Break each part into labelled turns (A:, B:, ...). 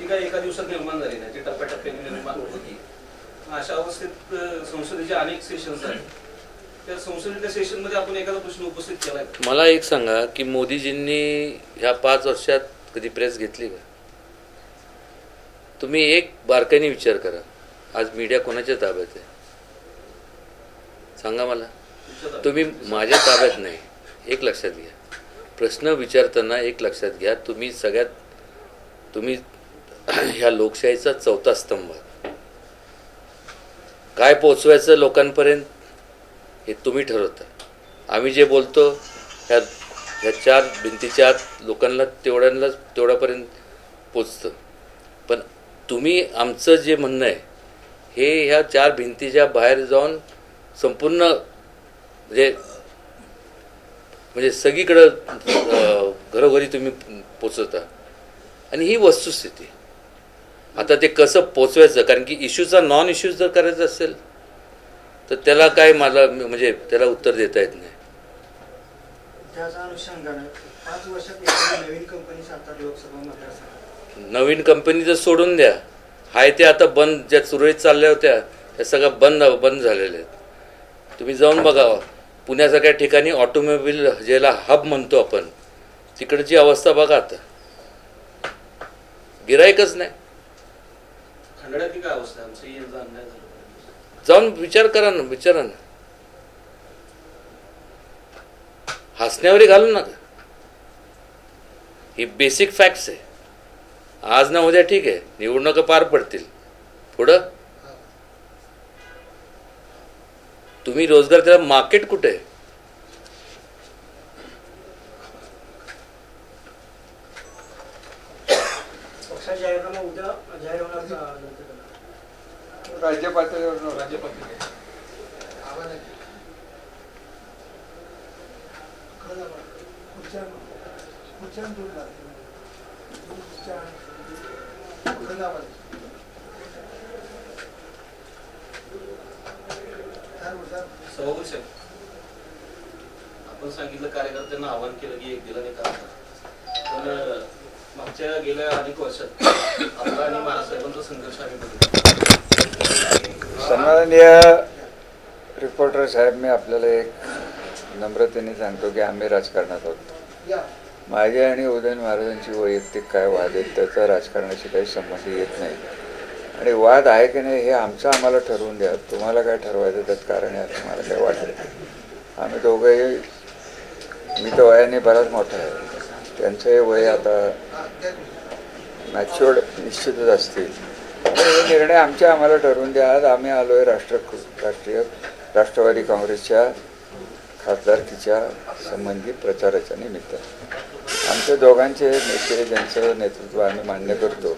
A: एका दिवसात निर्माण झाली नाही ती टप्प्याटप्प्याने निर्माण होती. अशा अवस्थेत अं, संसदेचे अनेक सेशन्स आहेत. त्या संसदेच्या सेशन आपण एखादा प्रश्न उपस्थित केलाय
B: मला एक सांगा की मोदीजींनी ह्या पाच वर्षात कधी प्रेस घेतली का? तुम्ही एक बारकाईने विचार करा. आज मीडिया कोणाच्या ताब्यात आहे? सांगा मला. तुम्ही माझ्या ताब्यात नाही. एक लक्षात घ्या. प्रश्न विचारताना एक लक्षात घ्या. तुम्ही सगळ्यात तुम्ही ह्या लोकशाहीचा चौथा स्तंभ. काय पोचवायचं लोकांपर्यंत हे तुम्ही ठरवता. आम्ही जे बोलतो ह्या ह्या चार भिंतीच्या आत लोकांना तेवढ्यांना तेवढ्यापर्यंत पोचतं. पण तुम्ही आमचं जे म्हणणं आहे हे ह्या चार भिंतीच्या बाहेर जाऊन संपूर्ण म्हणजे म्हणजे सगळीकडं घरोघरी तुम्ही पोचवता. आणि ही वस्तुस्थिती. आता ते कसं पोचवायचं? कारण की इश्यूचा नॉन इश्यूज जर करायचा असेल तर त्याला काय मला म्हणजे त्याला उत्तर देता येत नाही.
C: नवीन कंपनी
B: तर सोडून द्या हाय ते आता बंद ज्या सुरळीत चालल्या होत्या त्या सगळ्या बंद बंद झालेल्या आहेत. तुम्ही जाऊन बघा पुण्यासारख्या ठिकाणी ऑटोमोबाईल ज्याला हब म्हणतो आपण तिकडची अवस्था बघा आता. गिरायकच नाही.
A: खंडाळ्यातली काय अवस्था? आहे आमचं यंदा अन्याय झाला.
B: जाऊन विचार करा ना विचारा ना. हसण्यावरी घालू नका. ही बेसिक फॅक्ट्स आहे. आज ना उद्या ठीक आहे. निवडणुका पार पडतील. पुढं? तुम्ही रोजगार त्याला मार्केट कुठे आहे?
C: पक्षाचा जाहीरनामा उद्या जाहीर होणार
D: राज्य पातळीवर
A: राज्य पातळीवर. आपण सांगितलं कार्यकर्त्यांना आवाहन केलं की एक काम करा. पण मागच्या गेल्या अनेक वर्षात आपला आणि महाराष्ट्राचा संघर्ष आम्ही बघितला.
D: सन्माननीय रिपोर्टर साहेब मी आपल्याला एक नम्रतेने सांगतो की आम्ही राजकारणात आहोत. माझे आणि उदयन महाराजांची वैयक्तिक काय वाद आहेत त्याचा राजकारणाशी काही संबंध येत नाही. आणि वाद आहे की नाही हे आमचं आम्हाला ठरवून द्या. तुम्हाला काय ठरवायचं त्यात कारण आहे तुम्हाला काय वाटत आम्ही दोघंही मी तर वयाने बराच मोठा आहे. त्यांचं वय आता मॅच्युअर्ड निश्चितच असतील हे निर्णय आमच्या आम्हाला ठरवून द्या आज आम्ही आलो आहे राष्ट्र राष्ट्रीय राष्ट्रवादी काँग्रेसच्या खासदारकीच्या संबंधी प्रचाराच्या निमित्त आमच्या दोघांचे नेते ज्यांचं नेतृत्व आम्ही मान्य करतो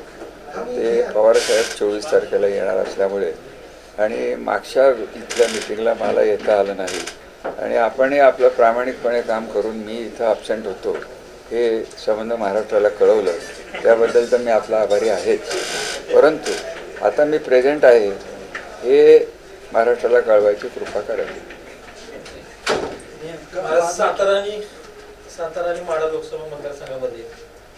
D: ते पवारसाहेब चोवीस तारखेला येणार असल्यामुळे आणि मागच्या इथल्या मिटिंगला मला येता आलं नाही आणि आपणही आपलं प्रामाणिकपणे काम करून मी इथं ॲबसेंट होतो हे संबंध महाराष्ट्राला कळवलं त्याबद्दल तर मी आपला आभारी आहेच. परंतु आता मी प्रेझेंट आहे हे महाराष्ट्राला कळवायची कृपा करावी.
E: सातारा आणि सातारा आणि माडा लोकसभा मतदारसंघामध्ये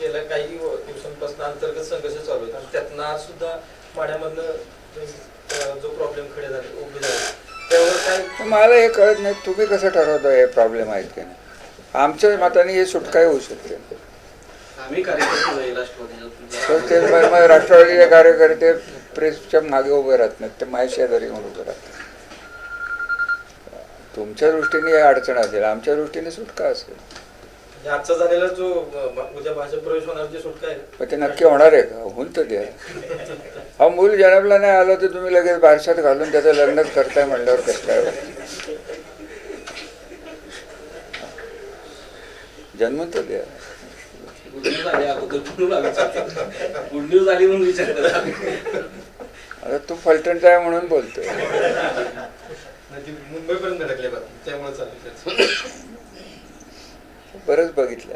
E: गेल्या काही दिवसांपासून अंतर्गत संघर्ष चालू आहेत. आणि त्यातनं आज सुद्धा माड्यामधनं अं, जो प्रॉब्लेम खडे झाले उभे झाले त्यावर काय
D: तर मला हे कळत नाही तुम्ही कसं ठरवता हे प्रॉब्लेम आहेत की नाही? आमच्या मताने हे सुटकाही होऊ शकते. राष्ट्रवादीचे कार्यकर्ते प्रेसच्या मागे उभे राहत नाहीत ते माझ्या शेजारी म्हणून उभे राहतात तुमच्या दृष्टीने हे अडचण असेल आमच्या दृष्टीने सुटका असेल.
E: आजचा झालेला जो अं, उद्या भाजप प्रवेश होणार जी सुटका आहे.
D: पण ते नक्की होणार आहे का? होऊन तर द्या. हा मूल जन्मला नाही आलं तर तुम्ही लगेच बारशात घालून त्याचं लग्नच करताय म्हणल्यावर कसं काय जन्म तर द्या.
A: गुड न्यूज आली अगोदर म्हणून आम्ही विचारतो. गुड न्यूज आली म्हणून विचार करा
D: आता तू फलटणचा आहे म्हणून बोलतोय?
E: ती मुंबईपर्यंत त्यामुळे चालू
D: बरंच बघितलं.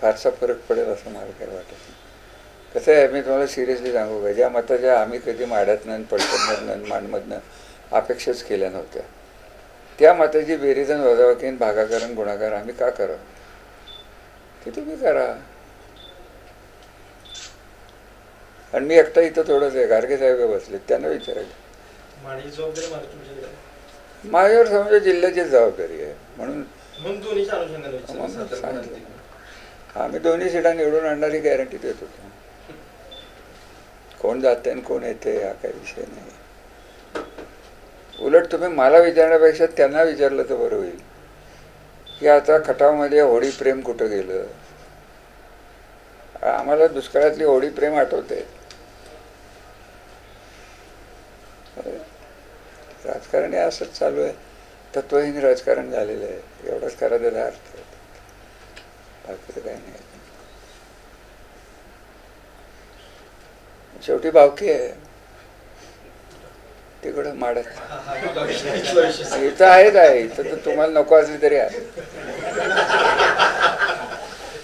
D: फारसा फरक पडेल असं मला काही वाटत नाही. कसं आहे मी तुम्हाला सिरियसली सांगू का ज्या मताच्या आम्ही कधी माड्यातनं पलटणमधनं माणमधनं अपेक्षाच केल्या नव्हत्या. त्या मताची बेरीजन वजावकीन भागाकरण गुणाकार आम्ही का करावं ते तुम्ही करा. आणि मी एकटा इथं थोडंच आहे गाडगे साहेब बसले त्यांना विचारायचं. माझ्यावर समजा जिल्ह्याची जबाबदारी आहे म्हणून. आम्ही दोन्ही सीटा निवडून आणणारी गॅरंटी देत होतो. कोण जाते आणि कोण येते हा काही विषय नाही. उलट तुम्ही मला विचारण्यापेक्षा त्यांना विचारलं तर बरं होईल. की आता खटावमध्ये होळी प्रेम कुठं गेलं? आम्हाला दुष्काळातली होळी प्रेम आठवते. राजकारण हे असंच चालू आहे. तत्वहीन राजकारण झालेलं आहे. एवढंच खरा त्याचा अर्थ. बाकी काही नाही. शेवटी भावकी आहे. तिकडं माडत. इथं आहेच आहे इथं तर तुम्हाला नको असली तरी आहे.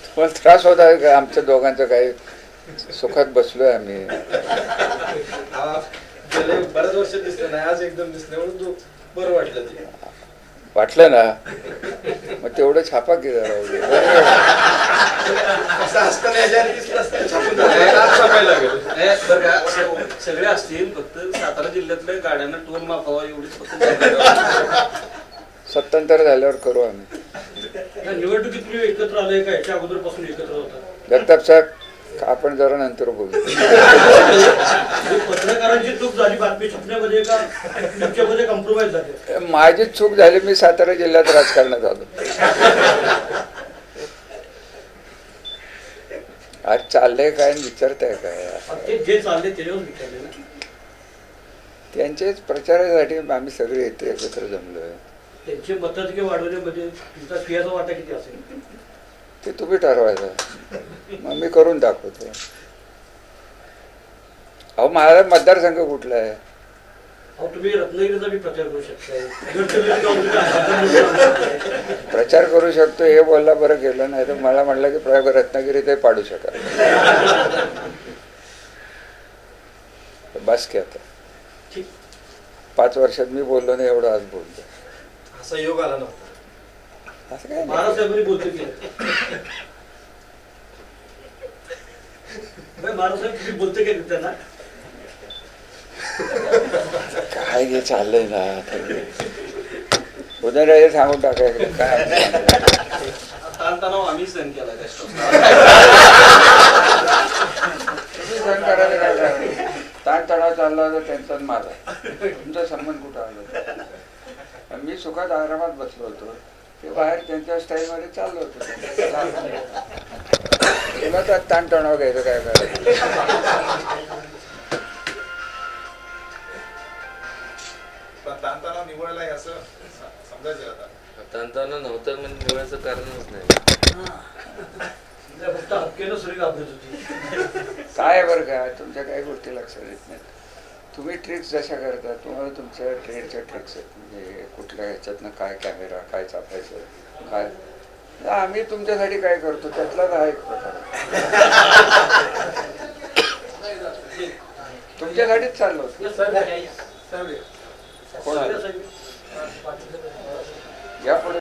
D: तुम्हाला त्रास होत आहे का? आमच्या दोघांचं काही सुखात बसलोय आम्ही.
E: बऱ्याच वर्ष दिसलं नाही आज एकदम दिसलं म्हणून तू बरं वाटलं
D: वाटलं ना? मग तेवढं छापा की जरा
A: सगळे असतील फक्त सातारा जिल्ह्यातल्या गाड्यांना टोल माफावा एवढीच फक्त.
D: सत्तांतर झाल्यावर करू आम्ही.
F: या निवडणुकीपूर्वी एकत्र आले का? याच्या अगोदरपासून एकत्र होता.
D: दत्ताप साहेब आपण जरा नंतर बोलू.
F: म्हणजे पत्रकारांची चूक झाली बातमी छापण्यामध्ये का तुमच्यामध्ये कॉम्प्रोमाइज झाले?
D: माझी चूक झाली मी सातारा जिल्ह्यात राजकारणात आलो. आज चाललंय काय विचारताय काय?
F: जे चालले
D: त्यांचेच प्रचारासाठी आम्ही सगळे इथे एकत्र जमलोय.
F: त्यांचे वाढवण्यामध्ये तुमचा सिंहाचा वाटा किती असेल?
D: ते तुम्ही ठरवायचं. मग मी करून दाखवतो. अहो माझा मतदारसंघ कुठला आहे?
F: प्रचार करू
D: शकतो हे बोलला बरं केलं नाही तर मला म्हटलं की प्रयोग रत्नागिरीत पाडू शकाल. बस की आता. पाच वर्षात मी बोललो नाही एवढं आज बोललो.
E: असा योग आला नव्हता.
D: असं काय नाही.
F: महाराजसाहेबांनी बोलतो की नाही, महाराजसाहेब तुम्ही बोलते का त्यांना
D: काय हे चाललंय ना उदयनराजे सांगून टाकायचं काय
A: ताणतणाव आम्ही सहन केला कष्ट
D: सहन करायला काय काय? ताणतणाव चालला होता त्यांचा आणि माझा. तुमचा संबंध कुठं आला? मी सुखात आरामात बसलो होतो. ते बाहेर त्यांच्या स्टाईलमध्ये चाललो होतो. तेव्हा ताणतणाव घ्यायचं काय करायचं
G: पण ताणतणाव
B: नव्हतं म्हणजे निवडायचं कारणच नाही.
D: काय बरं का? तुमच्या काही गोष्टी लक्षात येत नाहीत. तुम्ही ट्रिक्स जशा करता तुम्हाला तुमच्या ट्रेडच्या ट्रिक्स आहेत. म्हणजे कुठल्या ह्याच्यातनं काय कॅमेरा काय चापायचं काय? आम्ही तुमच्यासाठी काय करतो त्यातलाच हा एक प्रकार. आहे. तुमच्यासाठीच चाललो कोण? या